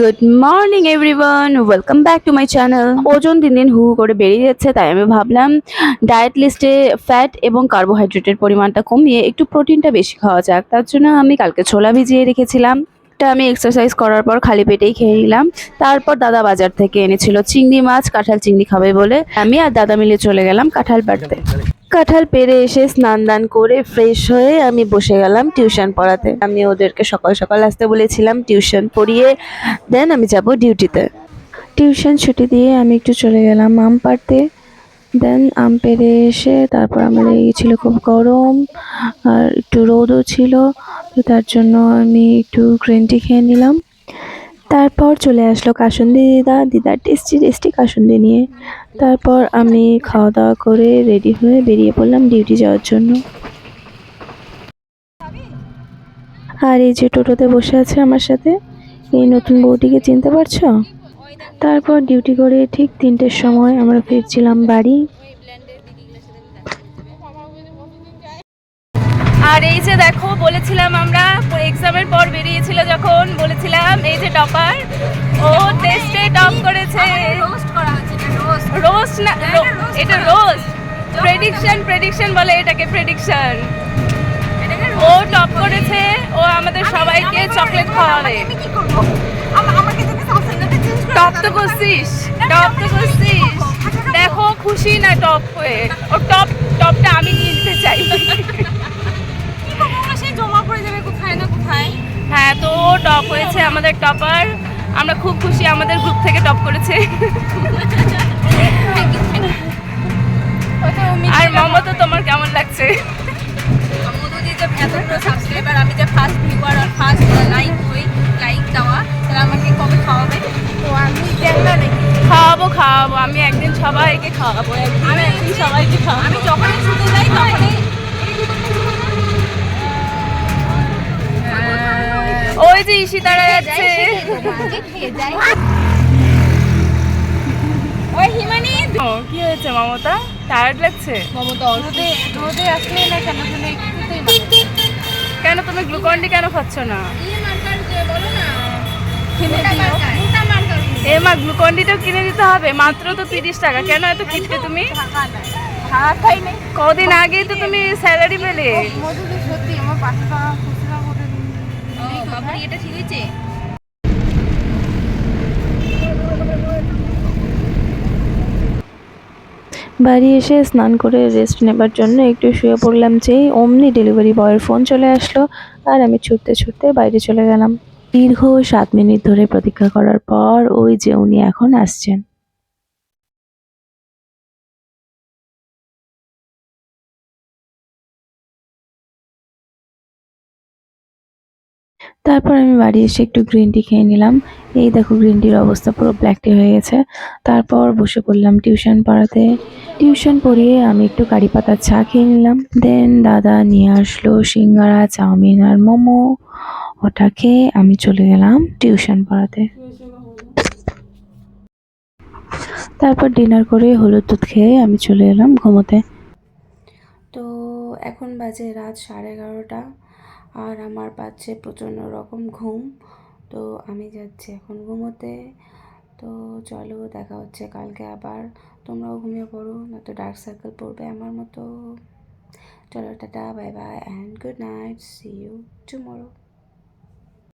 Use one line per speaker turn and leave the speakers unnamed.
Good morning everyone welcome back to my channel ওজন দিন দিন হু করে বেরিয়ে যাচ্ছে, তাই আমি ভাবলাম ডায়েট লিস্টে ফ্যাট এবং কার্বোহাইড্রেটের পরিমাণটা কমিয়ে একটু প্রোটিনটা বেশি খাওয়া যাক। তার জন্য আমি কালকে ছোলা ভিজিয়ে রেখেছিলাম। এটা আমি এক্সারসাইজ করার পর খালি পেটেই খেয়ে নিলাম। তারপর দাদা বাজার থেকে এনেছিল চিংড়ি মাছ, কাঁঠাল চিংড়ি খাবে বলে। আমি আর দাদা মিলে চলে গেলাম কাঁঠাল পাড়তে কাঁঠাল পেরে এসে স্নান দান করে ফ্রেশ হয়ে আমি বসে গেলাম টিউশন পড়াতে। আমি ওদেরকে সকাল সকাল আসতে বলেছিলাম টিউশন পড়িয়ে দেন আমি যাব ডিউটিতে টিউশন ছুটি দিয়ে আমি একটু চলে গেলাম আম পাড়তে। দেন আম পেড়ে এসে তারপর আমার এই ছিল খুব গরম, আর একটু রোদও ছিল, তো তার জন্য আমি একটু গ্রিন টি খেয়ে নিলাম। তারপর চলে আসলো কাসুন্দি দিদা। দিদার টেস্টি টেস্টি কাসুন্দি নিয়ে। তারপর আমি খাওয়া দাওয়া করে রেডি হয়ে বেরিয়ে পড়লাম ডিউটি যাওয়ার জন্য। আর এই যে টোটোতে বসে আছে আমার সাথে, এই নতুন বউটিকে চিনতে পারছ? তারপর ডিউটি করে ঠিক তিনটের সময় আমরা ফিরছিলাম বাড়ি। আর এই যে দেখো, বলেছিলাম আমরা, এক্সামের পর বেরিয়েছিল যখন, বলেছিলাম টপার। ও টেস্টে টপ করেছে।
রোস্ট করা হচ্ছে রোস্ট
রোস্ট না এটা রোস্ট প্রেডিকশন প্রেডিকশন বলে এটাকে প্রেডিকশন ও টপ করেছে ও আমাদের সবাইকে চকলেট খাওয়াবে। টপ তো করছিস টপ তো করছিস। দেখো খুশি না টপ হয়ে? ও টপ হয়েছে আমাদের টপার আমরা খুব খুশি আমাদের গ্রুপ থেকে টপ করেছে। আর মমতা তোমার কেমন লাগছে?
এতগুলো সাবস্ক্রাইবার আমি যে ফার্স্ট ভিউয়ার আর ফার্স্ট লাইক হই লাইক দেওয়া তাহলে আমাকে কবে খাওয়াবে? তো আমি নাকি
খাওয়াবো খাওয়াবো। আমি একদিন সবাইকে খাওয়াবো
আমি
একদিন সবাইকে খাওয়াবো। যাচ্ছে।
ওই হিমানি।
কি হয়েছে মমতা? টায়ার্ড লাগছে?
মমতা রোদে রোদে আসলে না কেন? তুমি
কেন তুমি গ্লুকন ডি কেন খাচ্ছ না? এ মা গ্লুকন ডিটাও কিনে দিতে হবে। মাত্র তো তিরিশ টাকা। কেন এত কিনবে তুমি? কদিন আগেই তো তুমি স্যালারি পেলে।
সত্যি আমার পাঁচশো টাকা বাবুর, এটা ঠিক হয়েছে?
বাড়ি এসে স্নান করে রেস্ট নেবার জন্য একটু শুয়ে পড়লাম যেই অমনি ডেলিভারি বয়ের ফোন চলে আসলো আর আমি ছুটতে ছুটতে বাইরে চলে গেলাম। দীর্ঘ সাত মিনিট ধরে প্রতীক্ষা করার পর ওই যে উনি এখন আসছেন। তারপর আমি বাড়ি এসে একটু গ্রিন টি খেয়ে নিলাম। এই দেখো গ্রিন টির অবস্থা পুরো ব্ল্যাক টি হয়ে গেছে। তারপর বসে পড়লাম টিউশন পড়াতে। টিউশন পড়িয়ে আমি একটু কারি পাতার চা খেয়ে নিলাম। দেন দাদা নিয়ে আসলো সিঙ্গারা, চাউমিন আর মোমো। ওটা খেয়ে আমি চলে গেলাম টিউশন পড়াতে। তারপর ডিনার করে হলুদ দুধ খেয়ে আমি চলে এলাম ঘুমোতে। তো এখন বাজে রাত সাড়ে এগারোটা। আর আমার পাচ্ছে প্রচণ্ড রকম ঘুম। তো আমি যাচ্ছি এখন ঘুমোতে। তো চলো দেখা হচ্ছে কালকে আবার। তোমরাও ঘুমিয়ে পড়ো না তো ডার্ক সার্কেল পড়বে আমার মতো। চলো tata bye bye and good night see you tomorrow